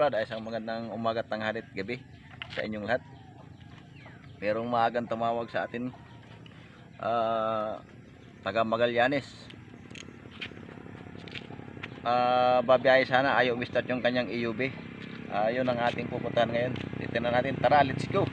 Brad, ay isang magandang umagat ng halit gabi sa inyong lahat. Merong maagang tumawag sa atin ah, taga Magallanes. Ah, babiyahe sana ayaw start yung kanyang EUV. Ah, yun ang ating pupuntahan ngayon. Titignan natin. Tara, let's go.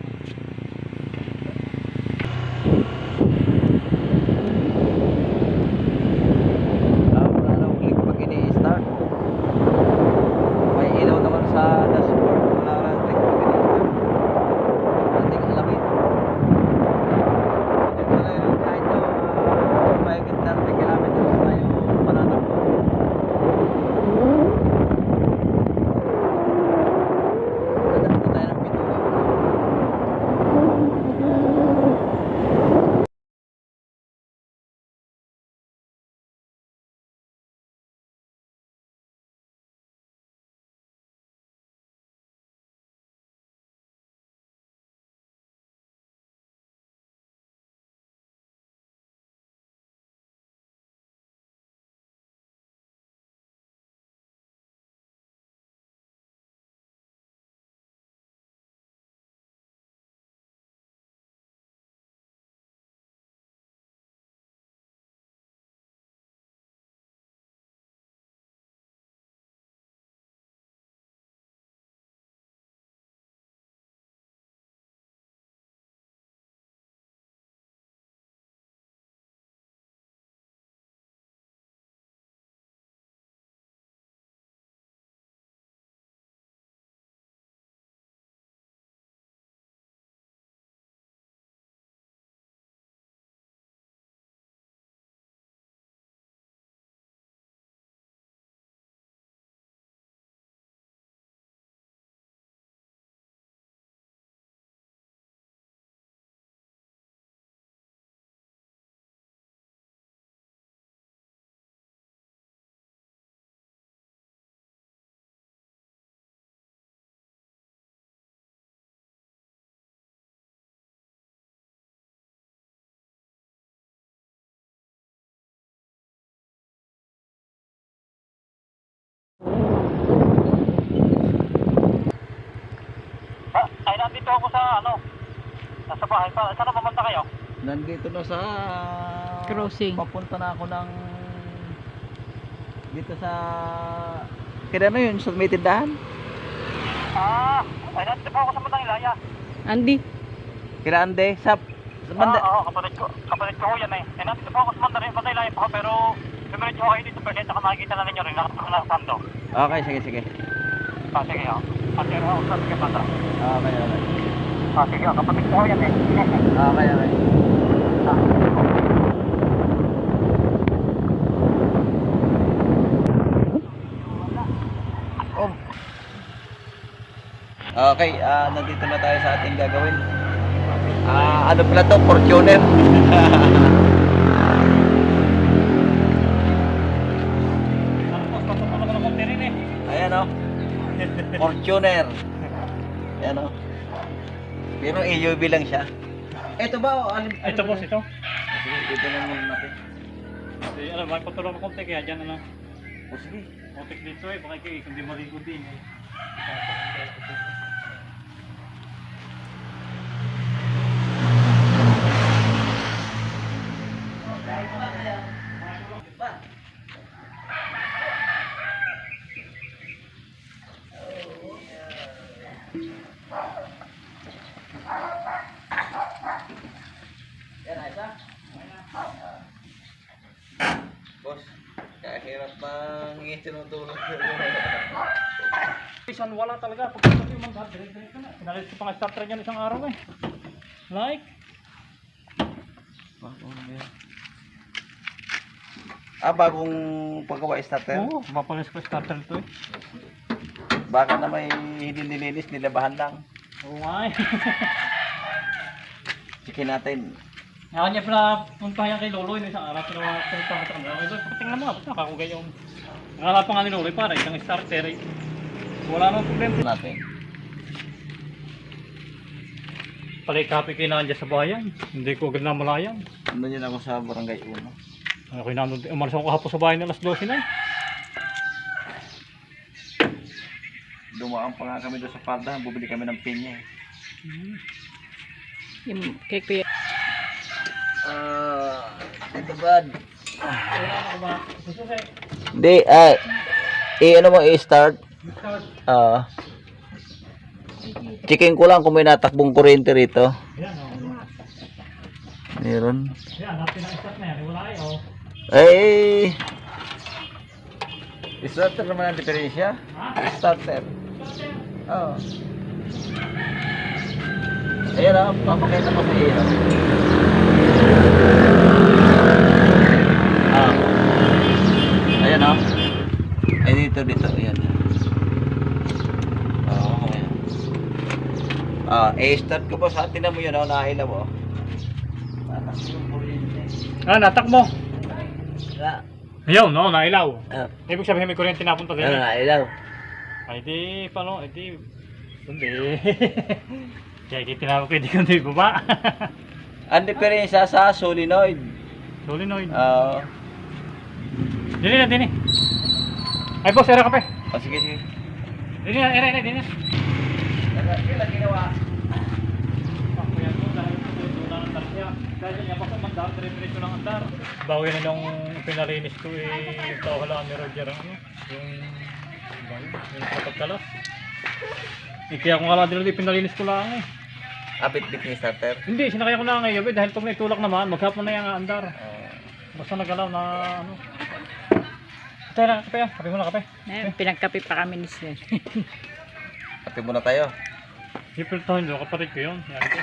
Nandito ako sa ano, nasa bahay pa. Saan na pumunta kayo? Nandito na sa Crossing. Papunta na ako ng dito sa Kaya ano yun, sa may tindahan? Ah, ay, nandito po ako sa Mandang Ilaya. Andy, Kila Ande, sa, sa banda. Ah, oo, kapatid ko, kapatid ko yan eh. Ay, nandito po ako sa Mandang Mandang Ilaya po, pero dumiretso ko kayo dito, pero ito makikita na ninyo rin, nakasando. Okay, sige, sige. Ah, sige ho. Ah, sige ho, sa sige banda. Okay, okay. Ah, sige ho, kapatid ko yan eh. Okay, okay. Ah, Oh. Okay, ah nandito na tayo sa ating gagawin. Ah, ano pala to? Fortuner. Fortuner. Ayan oh. Pero EUV lang siya. Ito ba? Oh, alin, Ito boss, ito. Sige, dito na muna natin. Kasi, ano, may patulong ko konti, kaya dyan, ano, O sige. kontik dito eh, baka kayo, hindi maligo din eh. Yan, isa. Boss, kahirap bang itinutulog ko. Isan wala talaga, pag ito yung mga direct-direct ka na. Pinalit ko pa nga starter niyan isang araw eh. Like, Ah, bagong paggawa starter? oo, mapalis ko starter ito eh. Baka na may hindi nilinis, nilabahan lang. Oo nga eh. Natin. Kaya niya pala puntahan yan kay Lolo yun isang araw. Pero punta ko sa kanila. Ito, tingnan mo, ba't nakakugay yung... Nangalap pa nga ni Lolo, para isang starter eh. Wala nang problema. Natin. Kayo na dyan sa bayan. Hindi ko agad na malayan. Ano yun ako sa barangay 1. Ako yung nandun, umalis ako kahapon sa bahay ng alas 12 na eh. dumaan pa nga kami doon sa Parda, bubili kami ng pinya. eh. Yung kay Kuya. Ah, ito bad. Hindi, ah, eh, ano mo, i-start? Start. Ah, checking ko lang kung may natakbong kuryente rito. Oh. Meron. Ay, oh. Starter naman ang diferensya. Starter. Oo. Ayan ah, papakita mo sa iyo. Ah. Ayan ah. Ay dito dito, ayan. Oo, okay. Ah, eh start ko po sa atin na mo yun, oh, nailaw oh. Tatak yung kuryente. Ah, natakbo. Ah, Ayun, no, nailaw. ah, Ibig sabihin may kuryente napunta din. ano nailaw? Ay di, paano? Ay di, hindi. Kaya kita tinawag ko, hindi ko hindi baba. Ang diferensya sa solenoid. Solenoid. Ah, Dili na, dili. Ay boss, era kape. oh, sige sige. Dili na, era, era, dili na. Kailan ginawa? Ako yan po, dahil niya pa sa mandar, dire-diretso lang ang dar. Bawi na nung pinalinis ko eh, yung kawalaan ni Roger ang ano, yung, yung kapagkalas. Eh, kaya kung wala din ulit, pinalinis ko lang eh. Apit-bit ni starter. Hindi, sinakaya ko na ngayon eh, dahil pag naitulak naman, maghapon na yung andar. Ah, Basta nagalaw na ano. Kape na, kape ah. Kape mo na kape. Eh, pinagkape pa kami ni Sir. kape muna tayo. Ipiltahin doon, kapatid ko yun. Yan ko.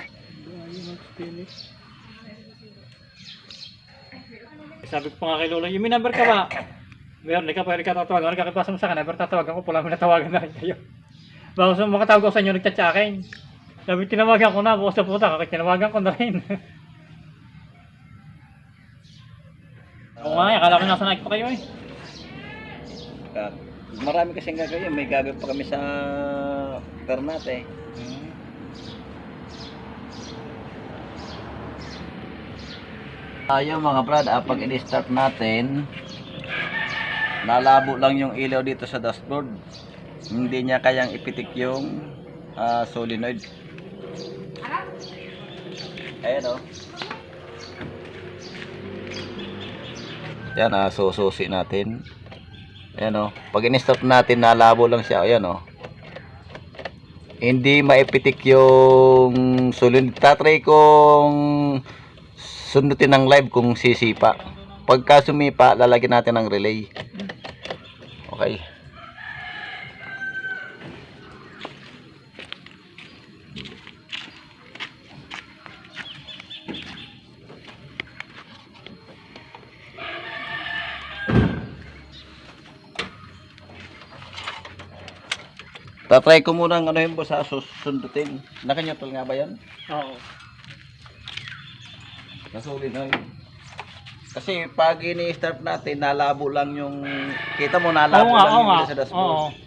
Sabi ko pa nga kay Lola, yung may number ka ba? Meron, di ka pwede ka tatawagan. Ano kakipasa mo sa akin, never tatawagan ko, pula mo natawagan na rin kayo. Bago sa makatawag ko sa inyo, nagchatsakin. Sabi, tinawagan ko na, bukas na puta, kakit tinawagan ko na rin. Oo nga, akala ko nasa Nike pa kayo eh. Ah, marami kasing gagawin. May gagawin pa kami sa Ternate. Tayo mga brad, ah, pag i-start natin, nalabo lang yung ilaw dito sa dashboard. Hindi niya kayang ipitik yung ah, solenoid. Ayan o. Yan ah, sususi natin. Ayan o. Pag in-start natin, nalabo lang siya. Ayan o. Hindi maipitik yung solenoid. Tatry kong sundutin ng live kung sisipa. Pagka sumipa, lalagyan natin ng relay. Okay. Tatry ko muna ng ano yun po sa susundutin. Nakanyotol nga ba yan? Oo. Nasuli na yun. Kasi pag ini-start natin, nalabo lang yung... Kita mo, nalabo Oo nga, lang oo yung nga. sa dashboard. Oo.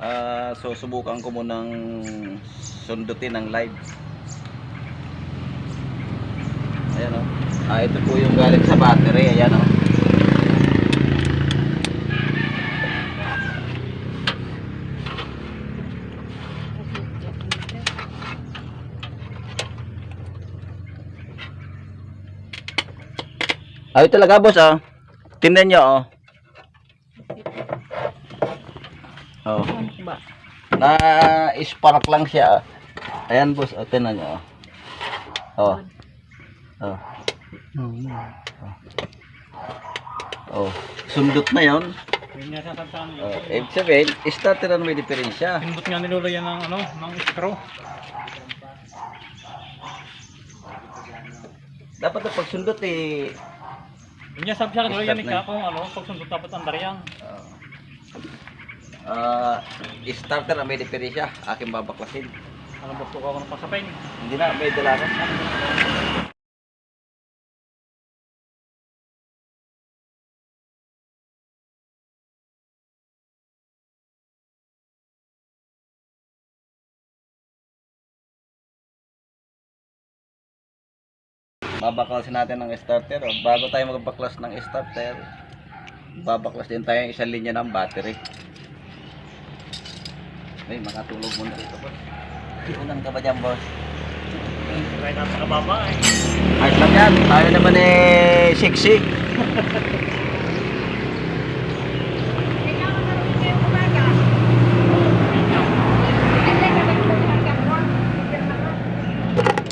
Ah, so subukan ko munang sundutin ng live. Ayan o. Ah, ito po yung galing sa battery. Ayan o. Ay, talaga boss ah. Tingnan nyo oh. Oh. Na spark lang siya. Ayan boss, oh, tingnan nyo. Oh. Oh. Oh. Sundot na yon. Oh. Ibig sabihin, starter na may diferensya. Pindot nga nilulo yan ng ano, ng screw. Dapat na pagsundot eh. Nga sabi sa akin, yan na ka kung ano, pag sundot dapat ang daryang. Ah, starter na may diferensya. Aking babaklasin. Alam mo, suka ko ng pasapin. Hindi na, may dala ka. Babaklasin natin ng starter. Bago tayo magbaklas ng starter, babaklas din tayo ng isang linya ng battery. Ay, makatulog muna dito, boss. Ulan ka ba dyan, boss? Kaya napakababa eh. Ayos lang yan. Tayo naman eh, siksik.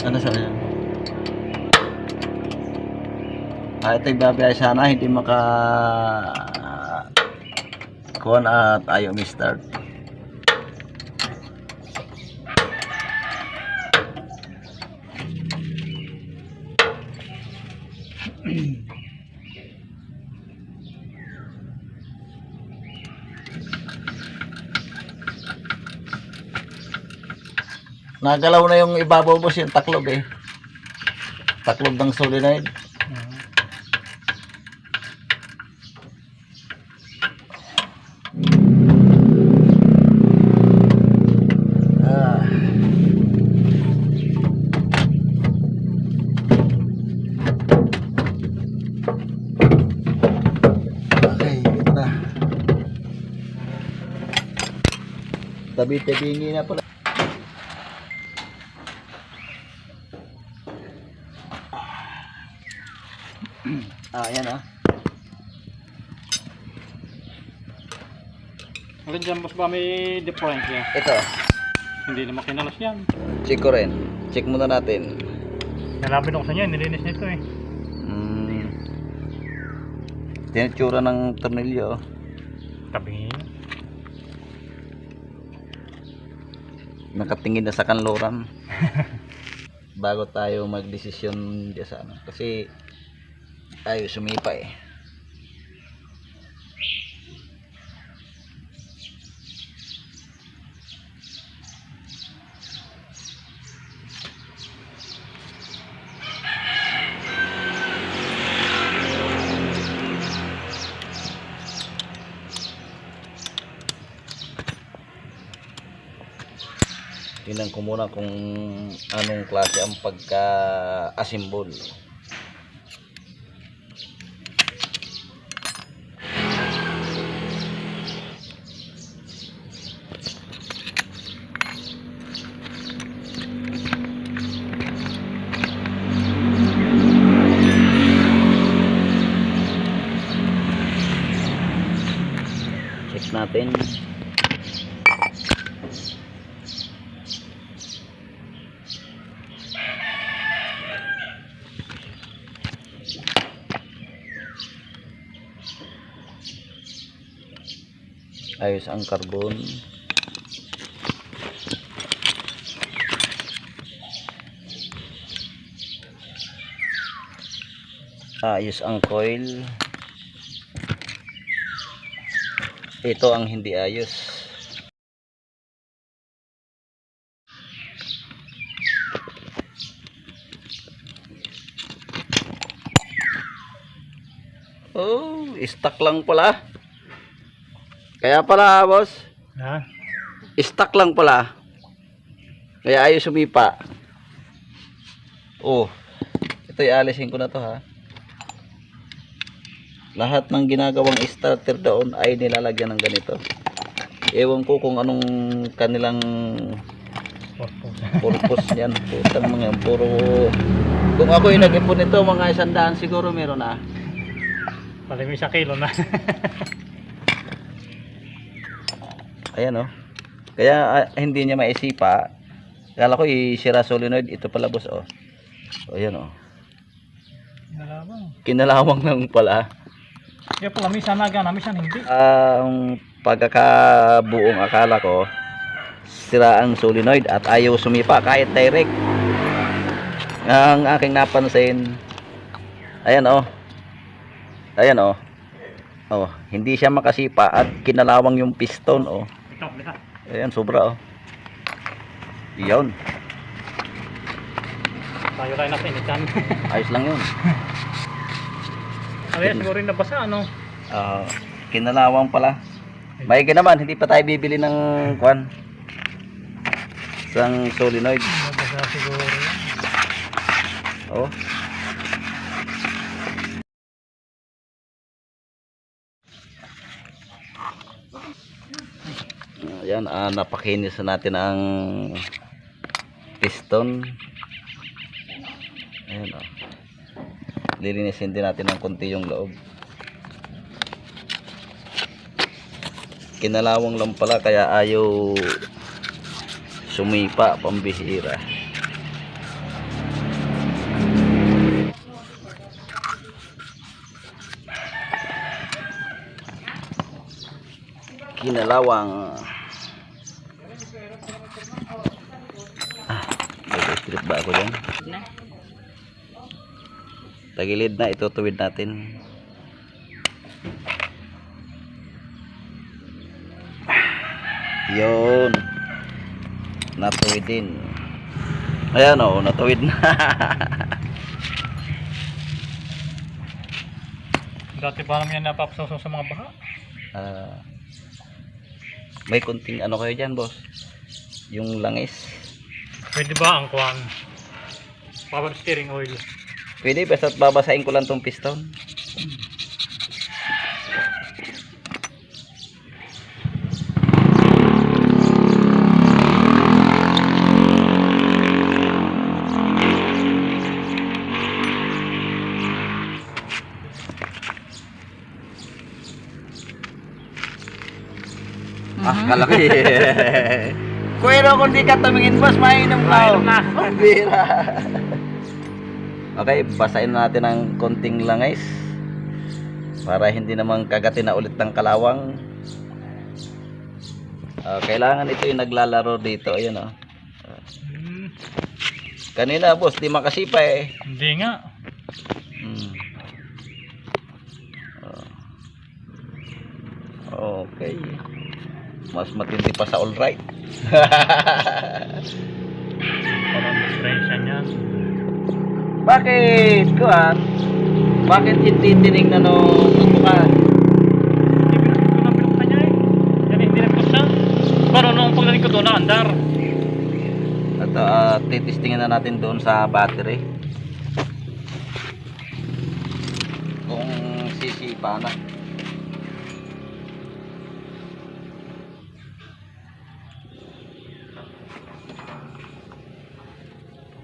Ano sa yan? Ah, ito'y babaya sana, hindi maka... Kuhan at ayaw mi-start. Nagalaw na yung ibabaw boss yung taklob eh. Taklob ng solenoid. Ah. Okay, ito na. Tabi-tabingi na pala. Ah, ayan ah. Alin dyan, boss ba may difference yan? Ito, Hindi naman kinalas yan. check ko rin. Check muna natin. Nalapit ako sa inyo, nilinis nito eh. Mm. Tinitsura ng tornilyo. Tabingin. Nakatingin na sa kanluran. Bago tayo magdesisyon diyan sa ano. Kasi tayo sumipa eh. Tingnan ko muna kung anong klase ang pagka-assemble. Check natin. Ayos ang carbon. Ayos ang coil. Ito ang hindi ayos stuck lang pala kaya pala boss Ha? Stuck lang pala. Kaya ayaw sumipa. Oh. Ito alisin ko na to ha. Lahat ng ginagawang starter doon ay nilalagyan ng ganito. Ewan ko kung anong kanilang purpose niyan. Putang mga puro kung ako yung nag-ipon nito mga isandaan siguro meron na. Pala may kilo na. Ayan oh. Kaya ah, hindi niya maisipa. Kala ko isira solenoid ito pala boss oh. O ayan oh. Nalaman. Kinalawang lang pala. Kaya pala, minsan nagana, minsan hindi. Ang pagkakabuong akala ko sira ang solenoid at ayaw sumipa kahit direct. Ang aking napansin ayan oh. Ayan oh. Oh, hindi siya makasipa at kinalawang yung piston oh. Ayan, sobra oh. Yun. Tayo tayo nasa initan. Ayos lang yun. Yan, siguro rin nabasa, ano? Ah, kinalawang pala. May naman, hindi pa tayo bibili ng kwan. Isang solenoid. Nabasa siguro. Oh. Ayan, ah, napakinis na natin ang piston. Ayan, oh. Lilinisin din natin ng konti yung loob. Kinalawang lang pala kaya ayaw sumipa pambihira. Kinalawang. Ah, ba ako dyan? Tagilid na, itutuwid natin. Yun. Natuwid din. Ayan o, natuwid na. Dati pa naman yan napapasok sa mga baha. Ah, may kunting ano kayo dyan, boss? Yung langis. Pwede ba ang kuwang? Power steering oil. Pwede, basta't babasahin ko lang tong piston. Ah, kalaki. Pero kung di ka tumingin, boss, mainom ka. Mainom na. Ang bira. Okay, basahin natin ng konting langis. Para hindi naman kagatin na ulit ng kalawang. Ah, kailangan ito yung naglalaro dito. Ayan oh. Hmm, Kanina, boss, di makasipa eh. hindi nga. Hmm. Oh. Okay. Mas matindi pa sa all right. Parang diferensya niyan. Bakit, kuan? Bakit hindi tinignan nung pinuksan. Pero nung pagdating ko doon na andar. At uh, titistingin na natin doon sa battery. Kung sisipa na.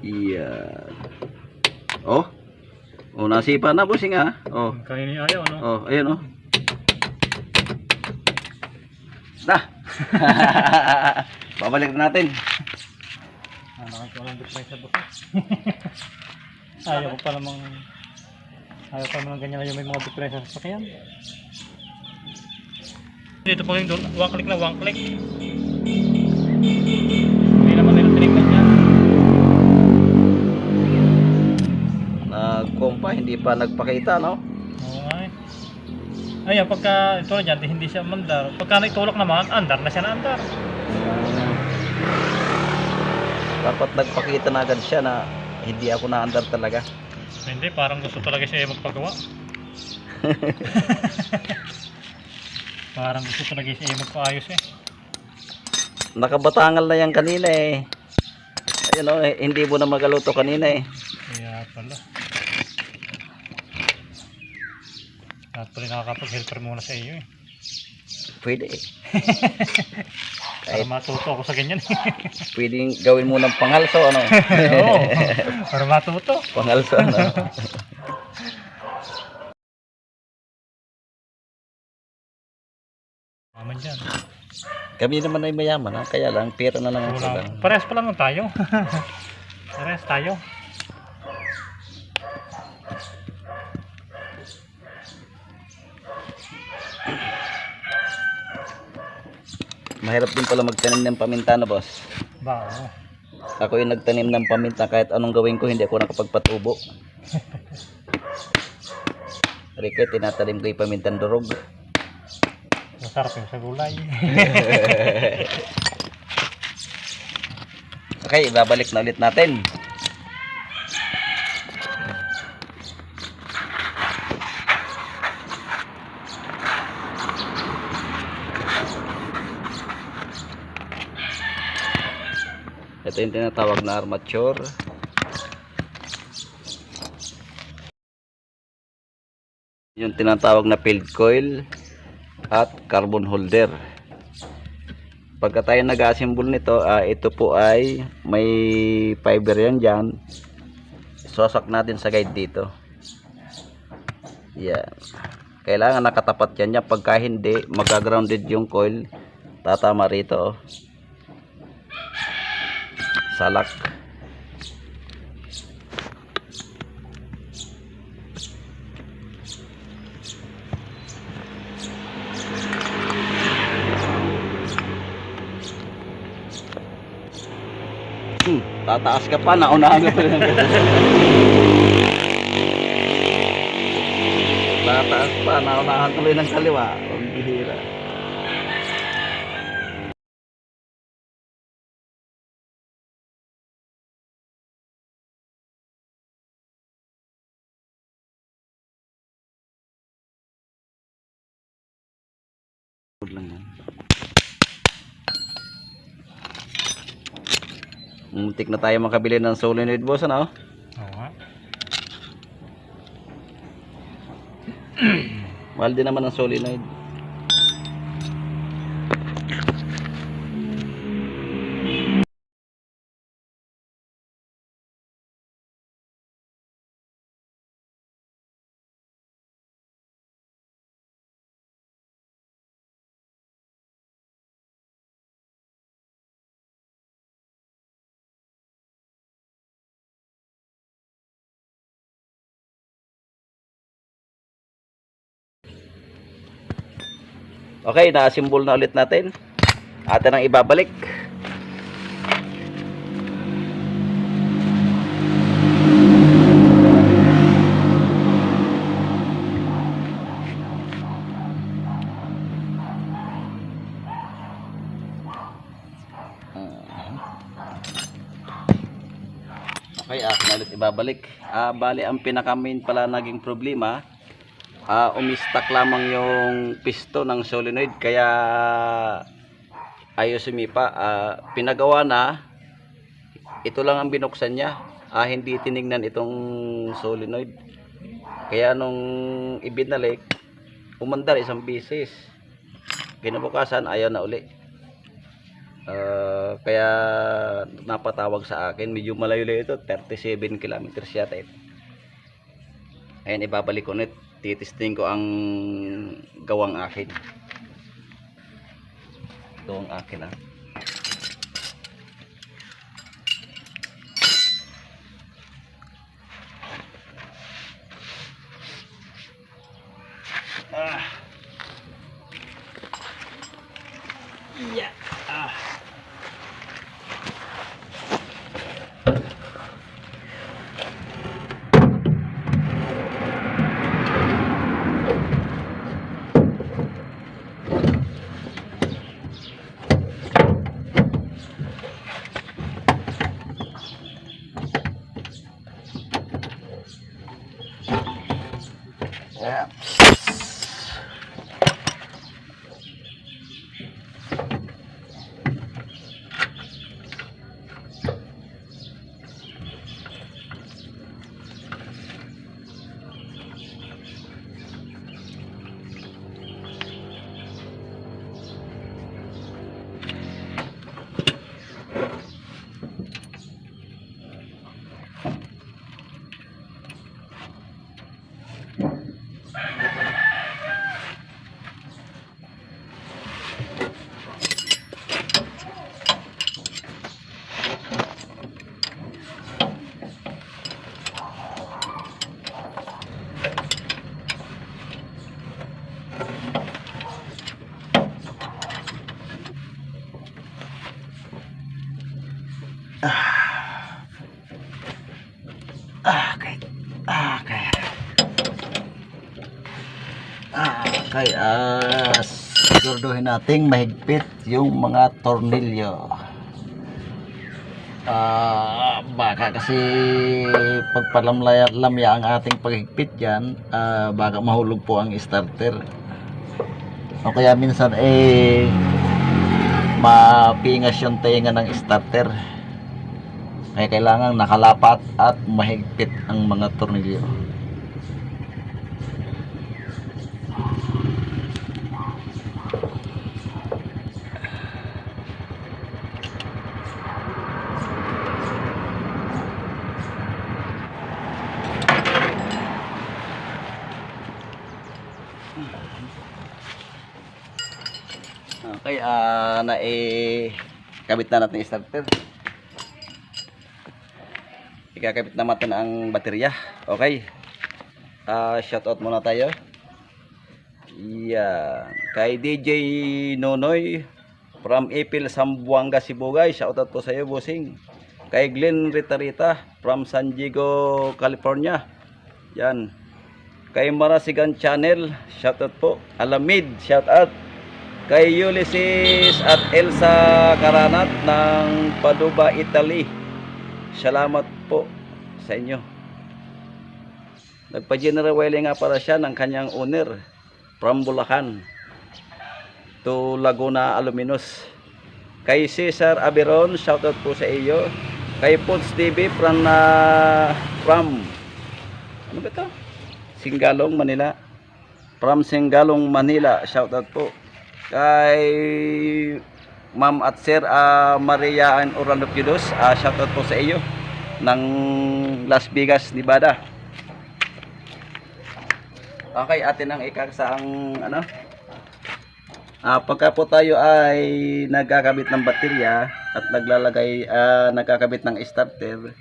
Yan. Oh. Oh, nasipa na bossing ah. Oh. Kanina ayaw ano. Oh, ayun oh. Na. Babalik na natin. Ah, ko lang diferensya doon. ayaw ko pa namang ayaw pa namang ganyan yung may mga diferensya sa sakyan. Dito pa rin doon, one click na one click. Hindi naman nila tinignan yan. Nagkompa, hindi pa nagpakita, no? Oo nga eh. Ayan, pagka ito dyan, di- hindi siya mandar. Pagka naitulak naman, andar na siya na andar. Dapat nagpakita na agad siya na hindi ako naandar talaga. Hindi, parang gusto talaga siya magpagawa. parang gusto talaga siya magpaayos eh. Nakabatangal na yan kanina eh. Ayun oh, eh, hindi mo na magaluto kanina eh. Kaya pala. At pala nakakapag-helper muna sa iyo eh. Pwede eh. Para Kahit matuto ako sa ganyan. pwedeng gawin mo ng pangalso, ano? Oo, para matuto. pangalso, ano? Maman dyan. Kami naman ay mayaman, ha? kaya lang, pera na lang ang Wala. kulang. Parehas pa lang tayo. Parehas tayo. Mahirap din pala magtanim ng paminta na, boss. Ba. Ako yung nagtanim ng paminta kahit anong gawin ko, hindi ako nakapagpatubo. Rike, tinatanim ko yung pamintang durog. Masarap yung sa gulay. Okay, ibabalik na ulit natin. Ito yung tinatawag na armature. Yung tinatawag na field coil at carbon holder. Pagka tayo nag-assemble nito, ah, ito po ay may fiber yan dyan. Sosak natin sa guide dito. Yan. Kailangan nakatapat yan yan. Pagka hindi, magagrounded yung coil. Tatama rito. oh. Salak. Hmm, tataas ka pa, naunahan ka pa tataas pa, naunahan tuloy ng kaliwa. Ang bihira. Lang yan. Muntik na tayo makabili ng solenoid boss ano? Oo nga. Mahal din naman ang solenoid. Okay, na-assemble na ulit natin. Atin ang ibabalik. Okay, atin na ulit ibabalik. Ah, bali ang pinaka main pala naging problema ah umistak lamang yung piston ng solenoid kaya ayaw sumipa Ah, pinagawa na. Ito lang ang binuksan niya. Ah, hindi tiningnan itong solenoid. Kaya nung ibinalik umandar isang bisis. Kinabukasan ayaw na uli. Ah, kaya napatawag sa akin. Medyo malayo-layo ito 37 kilometers yata ito. Ayan, ibabalik ko ulit. Titisting ko ang gawang akin. Gawang akin ah. Ah. Yeah. Ah. Yeah. Okay. Okay. Okay, ah, siguraduhin nating mahigpit yung mga tornilyo. Ah, baka kasi pagpalamya ang ating paghigpit dyan, ah, baka mahulog po ang starter. O kaya minsan eh mapingas yung tenga ng starter. Kaya kailangan nakalapat at mahigpit ang mga tornilyo. Ah na eh kabit na natin starter. Ikakabit na natin ang baterya. Okay. Ah shout out muna tayo. Yeah. Kay DJ Nonoy from Ipil Sambuanga Sibugay. Shout out po sa iyo, bossing. Kay Glenn Ritarita from San Diego, California. Yan. Kay Marasigan Channel, shout out po. Alamid, shout out kay Ulysses at Elsa Karanat ng Paduba, Italy. Salamat po sa inyo. Nagpa-general oiling nga para siya ng kanyang owner from Bulacan to Laguna Aluminos. Kay Cesar Aberon, shoutout po sa iyo. Kay Pods TV from, na from ano ba ito? Singalong, Manila. From Singalong, Manila, shoutout po kay Ma'am at Sir ah, Maria and Orlando Pidos, uh, shoutout po sa iyo ng Las Vegas, Nevada. Okay, atin ang ikakasang ano? Ah, pagka po tayo ay nagkakabit ng baterya at naglalagay ah, nagkakabit ng starter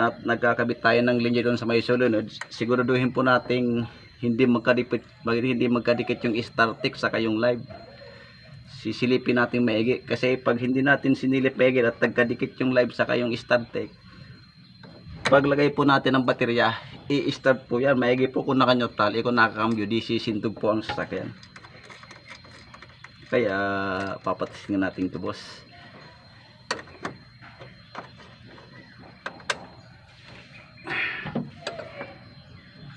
at nagkakabit tayo ng linya doon sa may solenoid, siguraduhin po nating hindi magkadikit hindi magkadikit yung startic sa yung live. Sisilipin natin maigi kasi pag hindi natin sinilip maigi at nagkadikit yung live sa yung startic paglagay po natin ng baterya i-start po yan. Maigi po kung naka-neutral eh, kung nakakambyo di sisindog po ang sasakyan. Kaya papatisingin natin ito boss.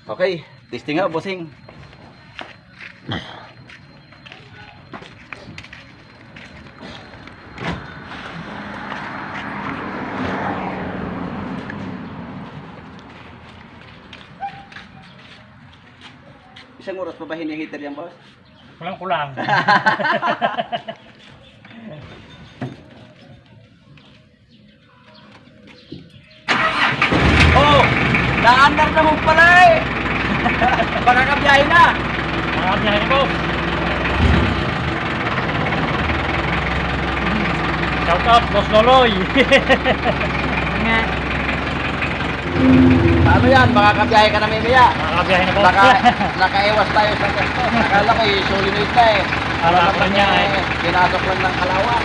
Okay, testing nga, bossing. Isang oras pa ba hinihitter yan, boss? Kulang kulang. Oh! Naandar na mo pala eh! Baka kabiyahe na! Mga biyahe ni boss. Shout out, Boss Loloy. Nga. Ano yan? Baka kabiyahe ka na may maya. Mga biyahe ni boss. Naka, nakaiwas tayo sa gasto. Nakala ko yung solenoid na eh. Akala ko niya eh. Pinasok lang ng kalawan.